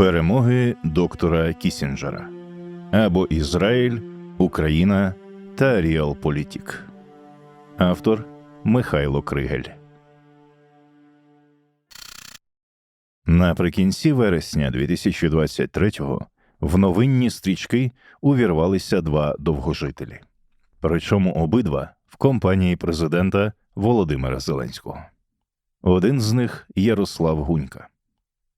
Перемоги доктора Кісінджера або Ізраїль, Україна та Ріалполітік. Автор Михайло Кригель. Наприкінці вересня 2023-го в новинні стрічки увірвалися два довгожителі. Причому обидва в компанії президента Володимира Зеленського. Один з них Ярослав Гунька.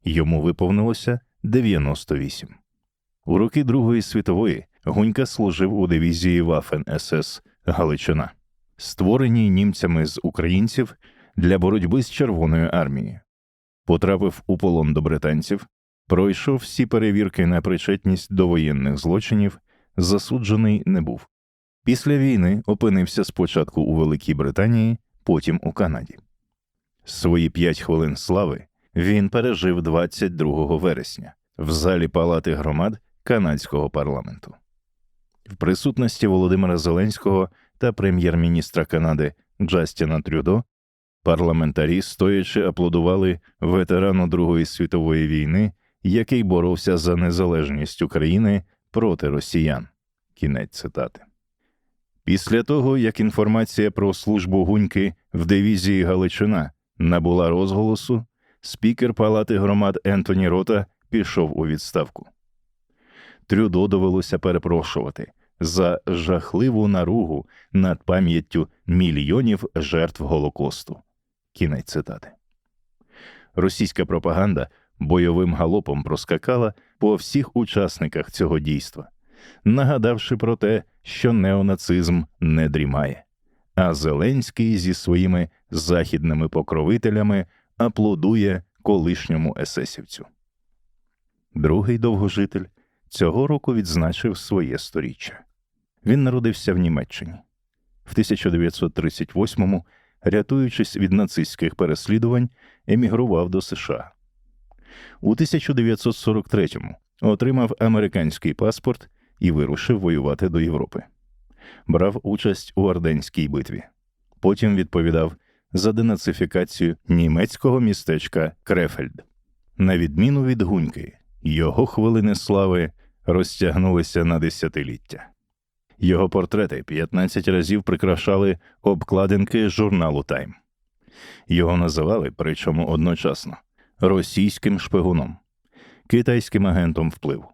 Йому виповнилося 98. У роки Другої світової Гунька служив у дивізії Вафен СС Галичина, створеній німцями з українців для боротьби з Червоною армією. Потрапив у полон до британців, пройшов всі перевірки на причетність до воєнних злочинів, засуджений не був. Після війни опинився спочатку у Великій Британії, потім у Канаді. Свої п'ять хвилин слави він пережив 22 вересня в залі Палати громад канадського парламенту. В присутності Володимира Зеленського та прем'єр-міністра Канади Джастіна Трюдо парламентарі стоячи аплодували ветерану Другої світової війни, який боровся за незалежність України проти росіян. Кінець цитати. Після того, як інформація про службу гуньки в дивізії Галичина набула розголосу, спікер Палати громад Ентоні Рота пішов у відставку. Трюдо довелося перепрошувати за жахливу наругу над пам'яттю мільйонів жертв Голокосту. Кінець цитати. Російська пропаганда бойовим галопом проскакала по всіх учасниках цього дійства, нагадавши про те, що неонацизм не дрімає, а Зеленський зі своїми західними покровителями аплодує колишньому есесівцю. Другий довгожитель цього року відзначив своє сторіччя. Він народився в Німеччині. В 1938-му, рятуючись від нацистських переслідувань, емігрував до США. У 1943-му отримав американський паспорт і вирушив воювати до Європи. Брав участь у Арденській битві. Потім відповідав за денацифікацію німецького містечка Крефельд. На відміну від гуньки, його хвилини слави розтягнулися на десятиліття. Його портрети 15 разів прикрашали обкладинки журналу Тайм. Його називали, причому одночасно, російським шпигуном, китайським агентом впливу,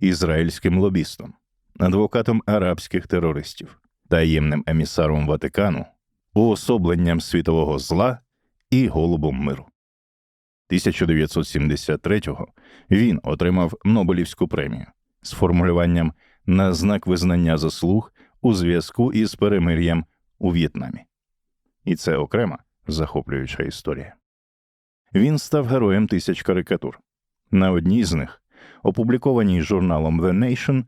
ізраїльським лобістом, адвокатом арабських терористів, таємним емісаром Ватикану, уособленням світового зла і голубом миру. 1973-го він отримав Нобелівську премію з формулюванням на знак визнання заслуг у зв'язку із перемир'ям у В'єтнамі. І це окрема захоплююча історія. Він став героєм тисяч карикатур. На одній з них, опублікованій журналом The Nation,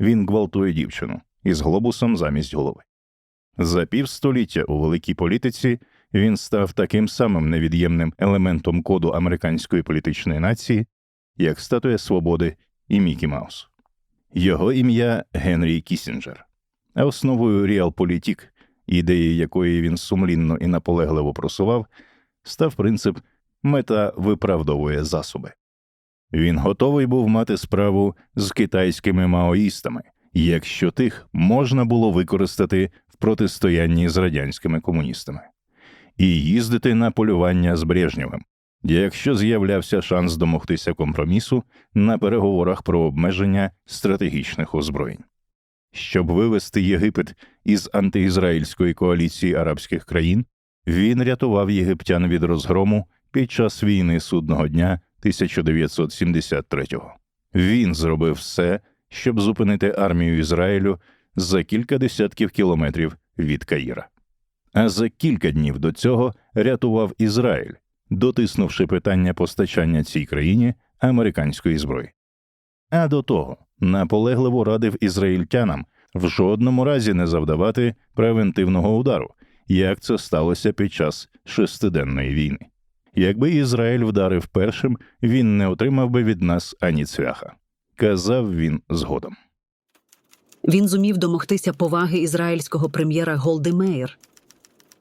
він гвалтує дівчину із глобусом замість голови. За півстоліття у великій політиці він став таким самим невід'ємним елементом коду американської політичної нації, як статуя свободи і Мікі Маус. Його ім'я Генрі Кісінджер, а основою Ріалполітік, ідеї якої він сумлінно і наполегливо просував, став принцип мета виправдовує засоби. Він готовий був мати справу з китайськими маоїстами, якщо тих можна було використати протистоянні з радянськими комуністами, і їздити на полювання з Брежнєвим, якщо з'являвся шанс домогтися компромісу на переговорах про обмеження стратегічних озброєнь. Щоб вивести Єгипет із антиізраїльської коаліції арабських країн, він рятував єгиптян від розгрому під час війни судного дня 1973-го. Він зробив все, щоб зупинити армію Ізраїлю за кілька десятків кілометрів від Каїра. А за кілька днів до цього рятував Ізраїль, дотиснувши питання постачання цій країні американської зброї. А до того наполегливо радив ізраїльтянам в жодному разі не завдавати превентивного удару, як це сталося під час шестиденної війни. Якби Ізраїль вдарив першим, він не отримав би від нас ані цвяха, казав він згодом. Він зумів домогтися поваги ізраїльського прем'єра Голди Меїр.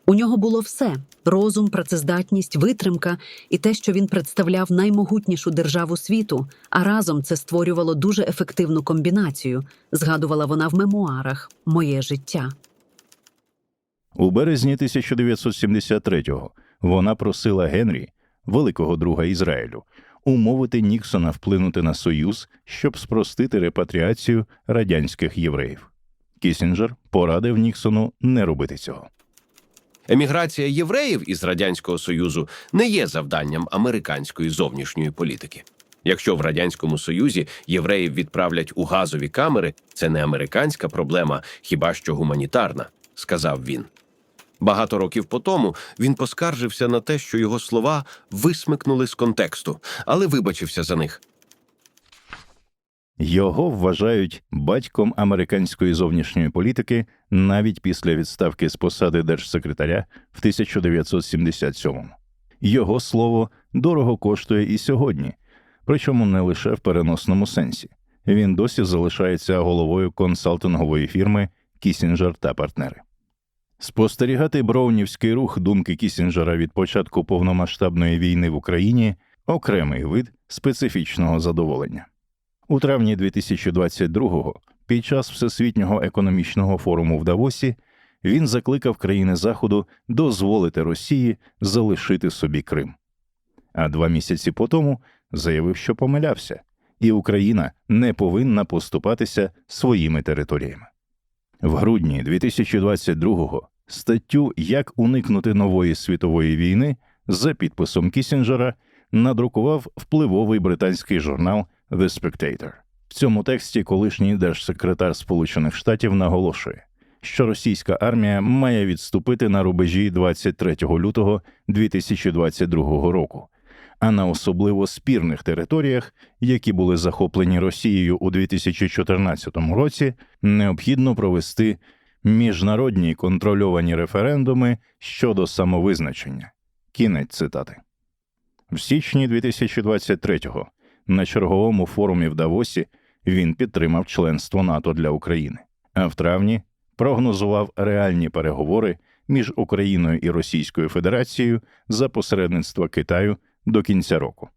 У нього було все: розум, працездатність, витримка і те, що він представляв наймогутнішу державу світу, а разом це створювало дуже ефективну комбінацію, згадувала вона в мемуарах Моє життя. У березні 1973-го вона просила Генрі, великого друга Ізраїлю, умовити Ніксона вплинути на Союз, щоб спростити репатріацію радянських євреїв. Кісінджер порадив Ніксону не робити цього. Еміграція євреїв із радянського союзу не є завданням американської зовнішньої політики. Якщо в радянському союзі євреїв відправлять у газові камери, це не американська проблема, хіба що гуманітарна, сказав він. Багато років по тому він поскаржився на те, що його слова висмикнули з контексту, але вибачився за них. Його вважають батьком американської зовнішньої політики навіть після відставки з посади держсекретаря в 1977-му. Його слово дорого коштує і сьогодні, причому не лише в переносному сенсі. Він досі залишається головою консалтингової фірми Кісінджер та партнери. Спостерігати броунівський рух думки Кісінджера від початку повномасштабної війни в Україні окремий вид специфічного задоволення. У травні 2022-го, під час Всесвітнього економічного форуму в Давосі, він закликав країни Заходу дозволити Росії залишити собі Крим. А два місяці по тому заявив, що помилявся, і Україна не повинна поступатися своїми територіями. В грудні 2022-го статтю Як уникнути нової світової війни за підписом Кісінджера надрукував впливовий британський журнал The Spectator. В цьому тексті колишній держсекретар Сполучених Штатів наголошує, що російська армія має відступити на рубежі 23 лютого 2022 року, а на особливо спірних територіях, які були захоплені Росією у 2014 році, необхідно провести міжнародні контрольовані референдуми щодо самовизначення. Кінець цитати. В січні 2023-го на черговому форумі в Давосі він підтримав членство НАТО для України, а в травні прогнозував реальні переговори між Україною і Російською Федерацією за посередництва Китаю до кінця року.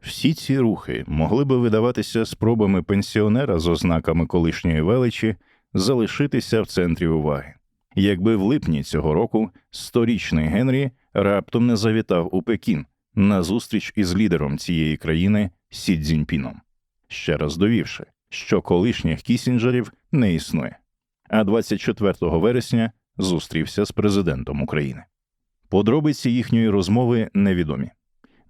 Всі ці рухи могли би видаватися спробами пенсіонера з ознаками колишньої величі залишитися в центрі уваги. Якби в липні цього року сторічний Генрі раптом не завітав у Пекін на зустріч із лідером цієї країни Сі Цзіньпіном, ще раз довівши, що колишніх кісінджерів не існує. А 24 вересня зустрівся з президентом України. Подробиці їхньої розмови невідомі.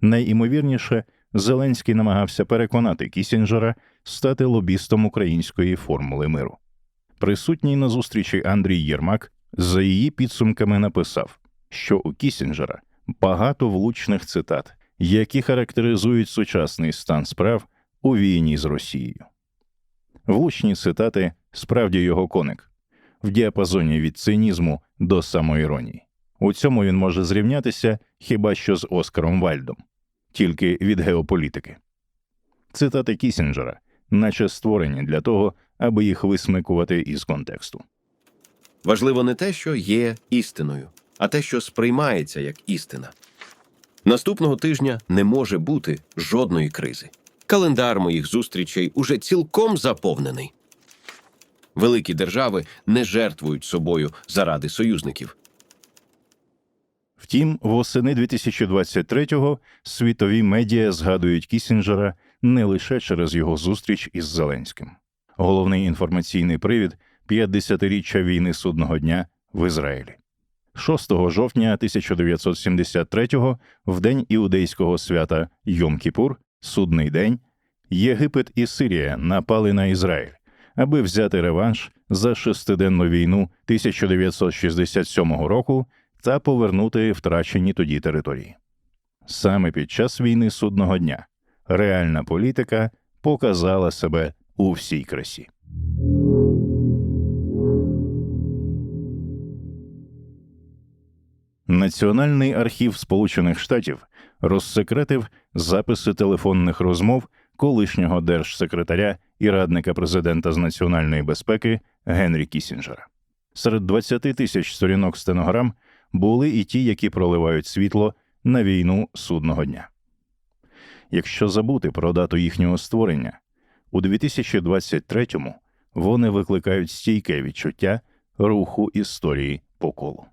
Найімовірніше, Зеленський намагався переконати Кісінджера стати лобістом української формули миру. Присутній на зустрічі Андрій Єрмак за її підсумками написав, що у Кісінджера багато влучних цитат, які характеризують сучасний стан справ у війні з Росією. Влучні цитати справді його коник в діапазоні від цинізму до самоіронії. У цьому він може зрівнятися хіба що з Оскаром Вальдом, тільки від геополітики. Цитати Кісінджера, наче створені для того, аби їх висмикувати із контексту. Важливо не те, що є істиною, а те, що сприймається як істина. Наступного тижня не може бути жодної кризи. Календар моїх зустрічей уже цілком заповнений. Великі держави не жертвують собою заради союзників. Втім, восени 2023-го світові медіа згадують Кісінджера не лише через його зустріч із Зеленським. Головний інформаційний привід 50-річчя війни судного дня в Ізраїлі. 6 жовтня 1973-го, в день іудейського свята Йом-Кіпур, судний день, Єгипет і Сирія напали на Ізраїль, аби взяти реванш за шестиденну війну 1967 року та повернути втрачені тоді території. Саме під час війни судного дня реальна політика показала себе у всій красі. Національний архів Сполучених Штатів розсекретив записи телефонних розмов колишнього держсекретаря і радника президента з національної безпеки Генрі Кісінджера. Серед 20 тисяч сторінок стенограм були і ті, які проливають світло на війну судного дня. Якщо забути про дату їхнього створення, у 2023-му вони викликають стійке відчуття руху історії по колу.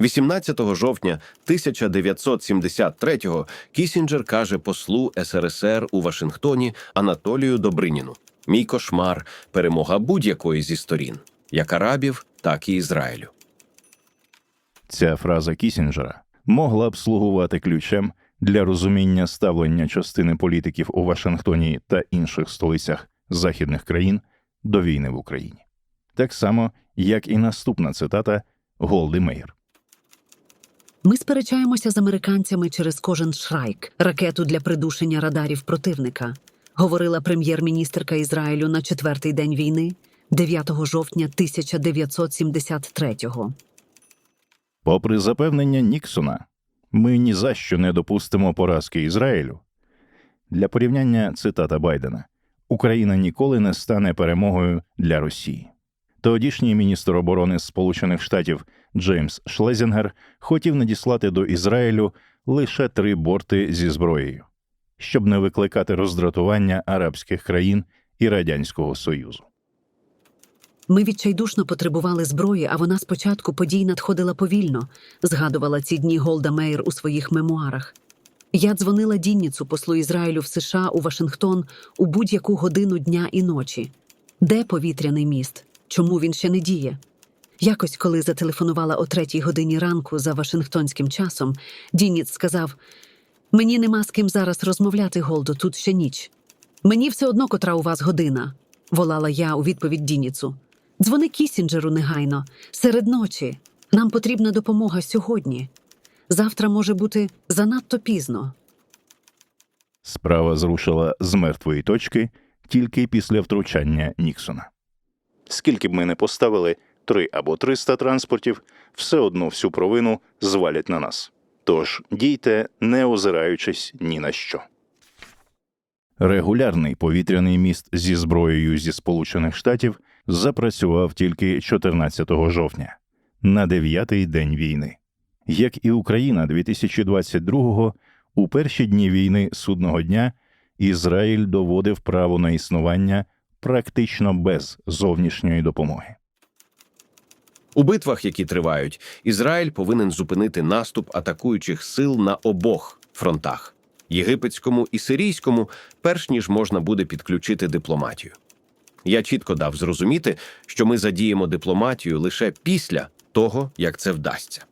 18 жовтня 1973-го Кісінджер каже послу СРСР у Вашингтоні Анатолію Добриніну: Мій кошмар перемога будь-якої зі сторін, як арабів, так і Ізраїлю. Ця фраза Кісінджера могла б слугувати ключем для розуміння ставлення частини політиків у Вашингтоні та інших столицях західних країн до війни в Україні. Так само, як і наступна цитата Голди Меєр. Ми сперечаємося з американцями через кожен шрайк, ракету для придушення радарів противника, говорила прем'єр-міністерка Ізраїлю на четвертий день війни, 9 жовтня 1973-го. Попри запевнення Ніксона, ми ні за що не допустимо поразки Ізраїлю. Для порівняння цитата Байдена Україна ніколи не стане перемогою для Росії. Тодішній міністр оборони Сполучених Штатів Джеймс Шлезінгер хотів надіслати до Ізраїлю лише три борти зі зброєю, щоб не викликати роздратування арабських країн і Радянського Союзу. Ми відчайдушно потребували зброї, а вона спочатку подій надходила повільно, згадувала ці дні Голда Меєр у своїх мемуарах. Я дзвонила Дінніцу, послу Ізраїлю в США у Вашингтон у будь-яку годину дня і ночі. Де повітряний міст? Чому він ще не діє? Якось, коли зателефонувала о третій годині ранку за Вашингтонським часом, Дінніц сказав: Мені нема з ким зараз розмовляти, Голдо, тут ще ніч. Мені все одно котра у вас година, волала я у відповідь Дініцу. Дзвони Кісінджеру негайно, серед ночі. Нам потрібна допомога сьогодні. Завтра може бути занадто пізно. Справа зрушила з мертвої точки тільки після втручання Ніксона. Скільки б ми не поставили три або триста транспортів, все одно всю провину звалять на нас. Тож дійте, не озираючись ні на що. Регулярний повітряний міст зі зброєю зі Сполучених Штатів запрацював тільки 14 жовтня, на дев'ятий день війни. Як і Україна 2022-го, у перші дні війни судного дня Ізраїль доводив право на існування практично без зовнішньої допомоги. У битвах, які тривають, Ізраїль повинен зупинити наступ атакуючих сил на обох фронтах єгипетському і сирійському, перш ніж можна буде підключити дипломатію. Я чітко дав зрозуміти, що ми задіємо дипломатію лише після того, як це вдасться.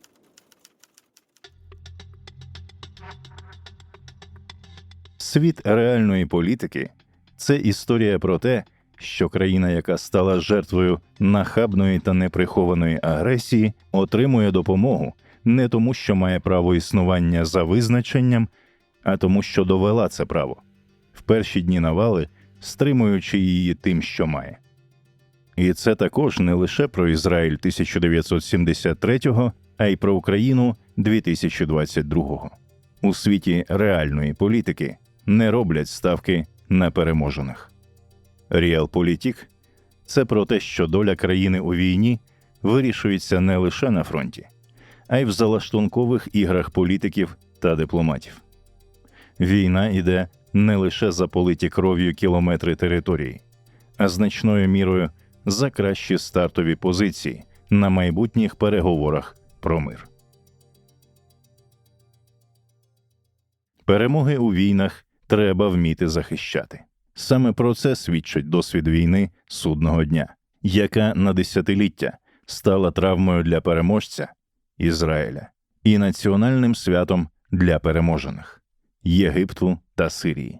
Світ реальної політики це історія про те, що країна, яка стала жертвою нахабної та неприхованої агресії, отримує допомогу не тому, що має право існування за визначенням, а тому, що довела це право в перші дні навали, стримуючи її тим, що має. І це також не лише про Ізраїль 1973-го, а й про Україну 2022-го. У світі реальної політики не роблять ставки на переможених. Реалполітік це про те, що доля країни у війні вирішується не лише на фронті, а й в залаштункових іграх політиків та дипломатів. Війна йде не лише за политі кров'ю кілометри території, а значною мірою за кращі стартові позиції на майбутніх переговорах про мир. Перемоги у війнах треба вміти захищати. Саме про це свідчить досвід війни судного дня, яка на десятиліття стала травмою для переможця Ізраїля і національним святом для переможених Єгипту та Сирії.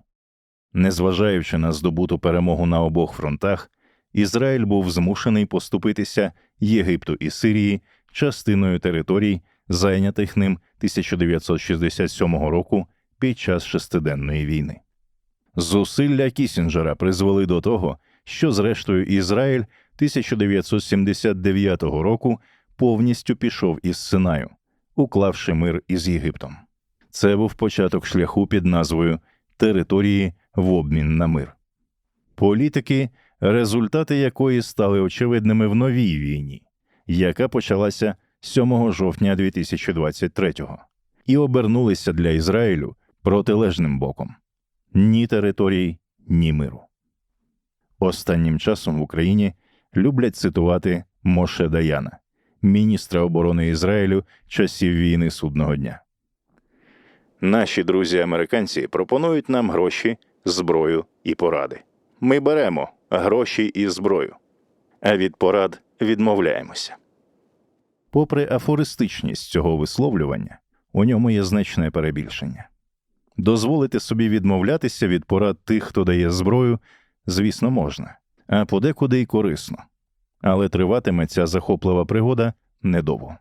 Незважаючи на здобуту перемогу на обох фронтах, Ізраїль був змушений поступитися Єгипту і Сирії частиною територій, зайнятих ним 1967 року під час шестиденної війни. Зусилля Кісінджера призвели до того, що, зрештою, Ізраїль 1979 року повністю пішов із Синаю, уклавши мир із Єгиптом. Це був початок шляху під назвою Території в обмін на мир. Політики, результати якої стали очевидними в новій війні, яка почалася 7 жовтня 2023-го і обернулися для Ізраїлю протилежним боком ні територій, ні миру. Останнім часом в Україні люблять цитувати Моше Даяна, міністра оборони Ізраїлю часів війни судного дня. Наші друзі американці пропонують нам гроші, зброю і поради. Ми беремо гроші і зброю, а від порад відмовляємося. Попри афористичність цього висловлювання, у ньому є значне перебільшення. Дозволити собі відмовлятися від порад тих, хто дає зброю, звісно, можна, а подекуди й корисно. Але триватиме ця захоплива пригода недовго.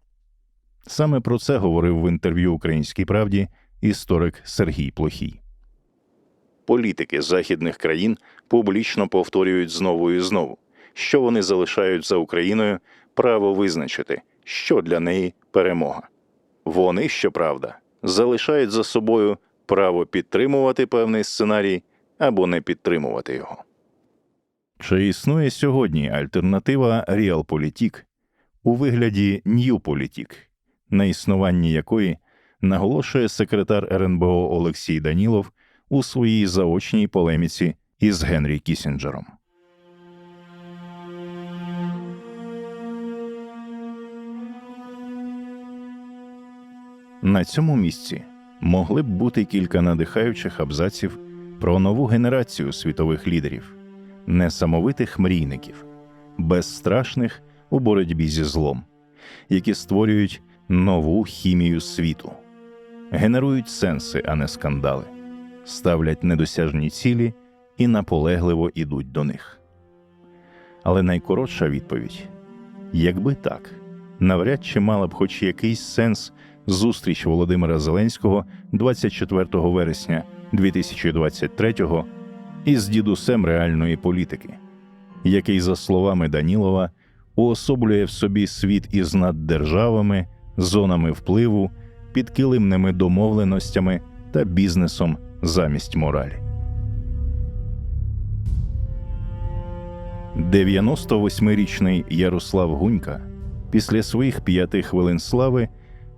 Саме про це говорив в інтерв'ю Українській правді історик Сергій Плохій. Політики західних країн публічно повторюють знову і знову, що вони залишають за Україною право визначити, що для неї перемога. Вони, щоправда, залишають за собою право підтримувати певний сценарій або не підтримувати його. Чи існує сьогодні альтернатива Realpolitik у вигляді Newpolitik, на існуванні якої наголошує секретар РНБО Олексій Данілов у своїй заочній полеміці із Генрі Кісінджером? На цьому місці могли б бути кілька надихаючих абзаців про нову генерацію світових лідерів, несамовитих мрійників, безстрашних у боротьбі зі злом, які створюють нову хімію світу, генерують сенси, а не скандали, ставлять недосяжні цілі і наполегливо ідуть до них. Але найкоротша відповідь якби так, навряд чи мала б хоч якийсь сенс зустріч Володимира Зеленського 24 вересня 2023 із дідусем реальної політики, який, за словами Данілова, уособлює в собі світ із наддержавами, зонами впливу, підкилимними домовленостями та бізнесом замість моралі. 98-річний Ярослав Гунька після своїх п'яти хвилин слави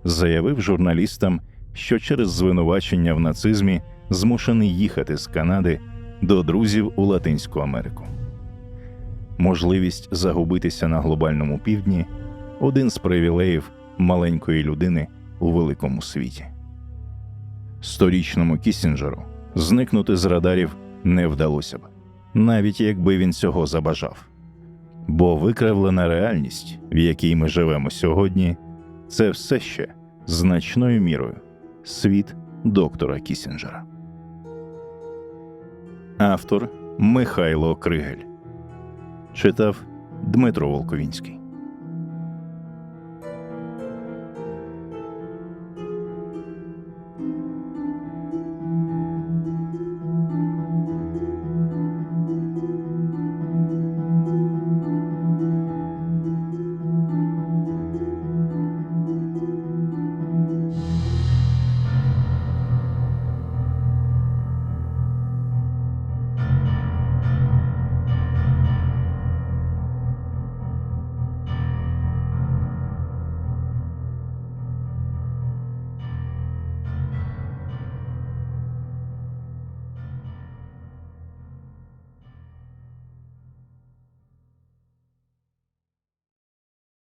заявив журналістам, що через звинувачення в нацизмі змушений їхати з Канади до друзів у Латинську Америку. Можливість загубитися на глобальному півдні один з привілеїв маленької людини у великому світі. Сторічному Кісінджеру зникнути з радарів не вдалося б, навіть якби він цього забажав. Бо викривлена реальність, в якій ми живемо сьогодні, це все ще значною мірою світ доктора Кісінджера. Автор Михайло Кригель читав Дмитро Волковінський.